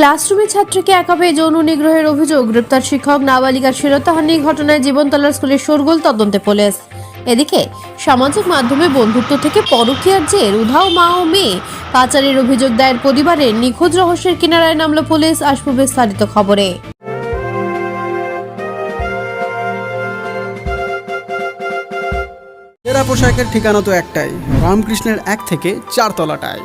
ক্লাসরুমে ছাত্রীকে একা পেয়ে যৌন নিগ্রহের অভিযোগ। গ্রেপ্তার শিক্ষক, নাবালিকার শিরতাহানি ঘটনায় জীবনতলা স্কুলের শোরগোল তদন্তে পুলিশ। এদিকে, সামাজিক মাধ্যমে বন্ধুত্ব থেকে পরকীয়ার জের, উধাও মা ও মেয়ে। পাচারের অভিযোগ দায়ের পরিবারের নিখোঁজ রহস্যের কিনারায় নামল পুলিশ আসবে বিস্তারিত খবরে। এরা পোশাকের ঠিকানা তো একটাই, রামকৃষ্ণের এক থেকে চার তলাটায়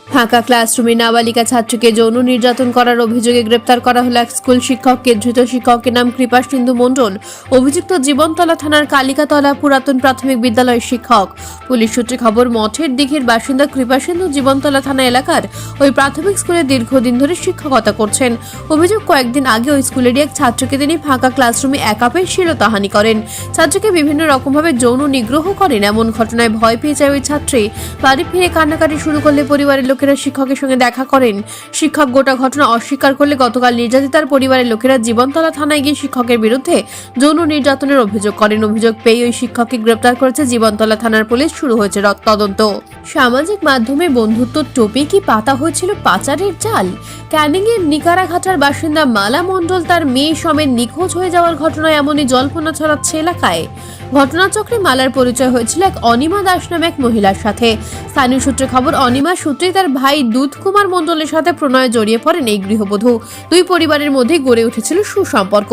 ফাঁকা ক্লাসরুমে নাবালিকা ছাত্রীকে যৌন নির্যাতন করার অভিযোগে গ্রেপ্তার করা হল এক স্কুল শিক্ষককে ধৃত শিক্ষকের নাম কৃপা সিন্ধু মণ্ডল। অভিযুক্ত জীবনতলা থানার কালিকাতলা পুরাতন প্রাথমিক বিদ্যালয়ের শিক্ষক। পুলিশ সূত্রে খবর, মঠের দিঘির বাসিন্দা কৃপা সিন্ধু জীবনতলা থানা এলাকার ওই প্রাথমিক স্কুলে দীর্ঘদিন ধরে শিক্ষকতা করছেন। অভিযোগ, কয়েকদিন আগে ওই স্কুলেরই এক ছাত্রকে তিনি ফাঁকা ক্লাসরুমে একা পেয়ে শিরতাহানি করেন। ছাত্রকে বিভিন্ন রকমভাবে যৌন নিগ্রহ করেন। এমন ঘটনায় ভয় পেয়ে যায় ওই ছাত্রী। বাড়ি ফিরে কান্নাকাটি শুরু করলে পরিবারের লোকেরা শিক্ষকের সঙ্গে দেখা করেন। শিক্ষক গোটা ঘটনা অস্বীকার করলে গতকাল নির্যাতিতার পরিবারের লোকেরা জীবনতলা থানায় গিয়ে শিক্ষকের বিরুদ্ধে যৌন নির্যাতনের অভিযোগ করেন। অভিযোগ পেয়ে ওই শিক্ষককে গ্রেপ্তার করেছে জীবনতলা থানার পুলিশ। শুরু হয়েছে তদন্ত। সামাজিক মাধ্যমে বন্ধুত্ব টোপে কি পাতা হয়েছিল পাচারের চাল ক্যানিং এর নিকারাঘাটার বাসিন্দা মালা মণ্ডল তার মেয়ে সমেত নিখোঁজ হয়ে যাওয়ার ঘটনায় এমনই জল্পনা ছড়াচ্ছে এলাকায়। ঘটনাচক্রে মালার পরিচয় হয়েছিল এক অনিমা দাস নামে এক মহিলার সাথে। স্থানীয় সূত্রে খবর, অনিমা সূত্রে তার ভাই দুধ কুমার মণ্ডলের সাথে প্রণয়ে জড়িয়ে পড়েন এই গৃহবধূ। দুই পরিবারের মধ্যে গড়ে উঠেছিল সুসম্পর্ক।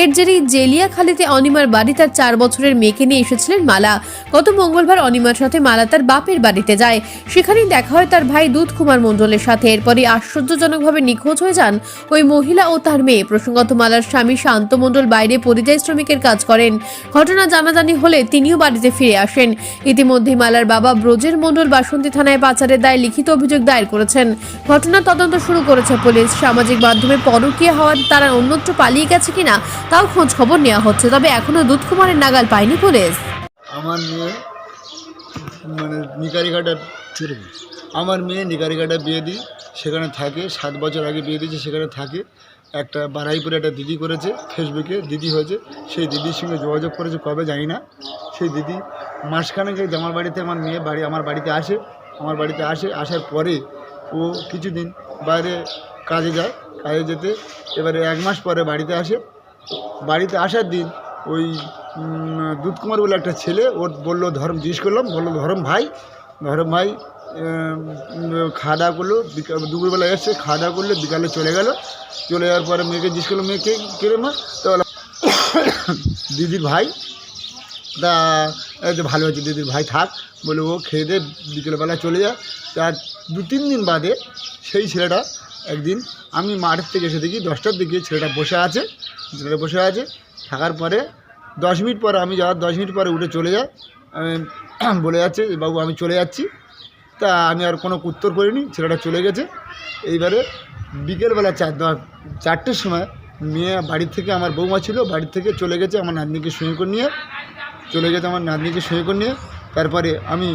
এর জেরেই জেলিয়াখালীতে অনিমার বাড়ি তার চার বছরের মেয়েকে নিয়ে এসেছিলেন মালা। গত মঙ্গলবার অনিমার সাথে মালা তার বাপের বাড়িতে যায়। সেখানেই দেখা হয় তার ভাই দুধ কুমার মণ্ডলের সাথে। এরপরই আশ্চর্যজনকভাবে নিখোঁজ হয়ে যান ওই মহিলা ও তার মেয়ে। প্রসঙ্গত মালার স্বামী শান্ত মণ্ডল বাইরে পরিযায়ী শ্রমিকের কাজ করেন। ঘটনা জানাজানি হলে তিনিও বাড়িতে ফিরে আসেন। ইতিমধ্যেই মালার বাবা ব্রজের মণ্ডল বাসন্তী থানায় পাচারের দায় লিখিত অভিযোগ দায়ের করেছেন। ঘটনা তদন্ত শুরু করেছে পুলিশ। সামাজিক মাধ্যমে পরকীয়া হওয়ার তারা অন্যত্র পালিয়ে গেছে কিনা, তাও খোঁজ খবর নেওয়া হচ্ছে, তবে এখনও দুধ কুমারের নাগাল পায়নি পুলিশ। আমার মেয়ে মানে নিকারিঘাটা আমার মেয়ে নিকারিঘাটা বিয়ে দিই, সেখানে থাকে, সাত বছর আগে বিয়ে দিয়েছে, সেখানে থাকে। একটা বারাইপুরে একটা দিদি করেছে, ফেসবুকে দিদি হয়েছে। সেই দিদির সঙ্গে যোগাযোগ করেছে, কবে জানি না। সেই দিদি মাসখানেক আমার বাড়িতে আমার মেয়ে বাড়ি, আমার বাড়িতে আসে আমার বাড়িতে আসে, আসার পরে ও কিছুদিন বাইরে কাজে যায়, কাজে যেতে। এবারে এক মাস পরে বাড়িতে আসে। বাড়িতে আসার দিন ওই দুধকুমার বলে একটা ছেলে ওর বলল, ধর্ম, জিজ্ঞেস করলাম। বলল, ধর্ম ভাই। ধর্ম ভাই খাওয়া দাওয়া করল দুপুরবেলা এসছে খাওয়া দাওয়া করল, বিকালে চলে গেল। চলে যাওয়ার পরে মেয়েকে জিজ্ঞেস করল, মেয়ে, কে কে মা? তো দিদির ভাই। তা এই ভালো আছে, দিদির ভাই থাক। বলে ও খেয়ে দিয়ে বিকেলবেলা চলে যায়। তার দু তিন দিন বাদে সেই ছেলেটা একদিন আমি মাঠের থেকে এসে দেখি দশটার দিকে ছেলেটা বসে আছে, ছেলেটা বসে আছে। থাকার পরে দশ মিনিট পরে আমি যাওয়ার, দশ মিনিট পরে উঠে চলে যায়। বলে যাচ্ছে, বাবু, আমি চলে যাচ্ছি। তা আমি আর কোনো উত্তর করিনি, ছেলেটা চলে গেছে। এইবারে বিকেলবেলা চার চারটের সময় মেয়ে বাড়ির থেকে, আমার বৌমা ছিল বাড়ির থেকে চলে গেছে আমার নাতনিকে করে নিয়ে। চলে গেছে আমার নাতনিকে সঙ্গে করে নিয়ে। তারপরে আমি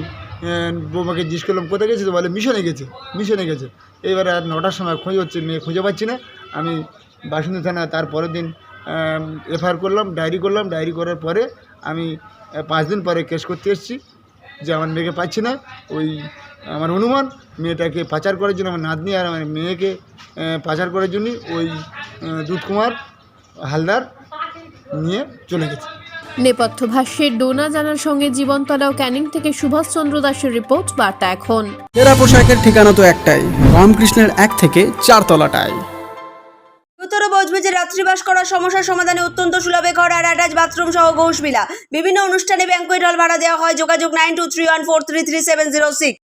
বৌমাকে জিজ্ঞেস করলাম, কোথায় গেছে তো বলে, মিশনে গেছে মিশনে গেছে। এইবারে আর নটার সময় খোঁজ হচ্ছে, মেয়ে খুঁজে পাচ্ছি না। আমি বাসন্তী থানা, তার পরের দিন এফআইআর করলাম, ডায়েরি করলাম। ডায়েরি করার পরে আমি পাঁচ দিন পরে কেস করতে এসেছি যে আমার মেয়েকে পাচ্ছি না। ওই আমার অনুমান, মেয়েটাকে পাচার করার জন্য, আমার নাতনি আর আমার মেয়েকে পাচার করার জন্য ওই দুধকুমার হালদার নিয়ে চলে গেছে। নেপথ্য ভাষ্যের ডোনা জানার সঙ্গে জীবনতলা ও ক্যানিং থেকে সুভাষচন্দ্র দাসের রিপোর্ট বার্তা এখন। এরা পোশাকের ঠিকানা তো একটাই রামকৃষ্ণের এক থেকে চার তলাটায় উত্তর বজবেজে রাত্রিবাস করার সমস্যার সমাধানে অত্যন্ত সুলভে ঘর আর অ্যাটাচ বাথরুম সহ ঘোষবিলা বিভিন্ন অনুষ্ঠানে ব্যাংকুয়েট হল ভাড়া দেওয়া হয় যোগাযোগ nine two three one four three three seven zero six.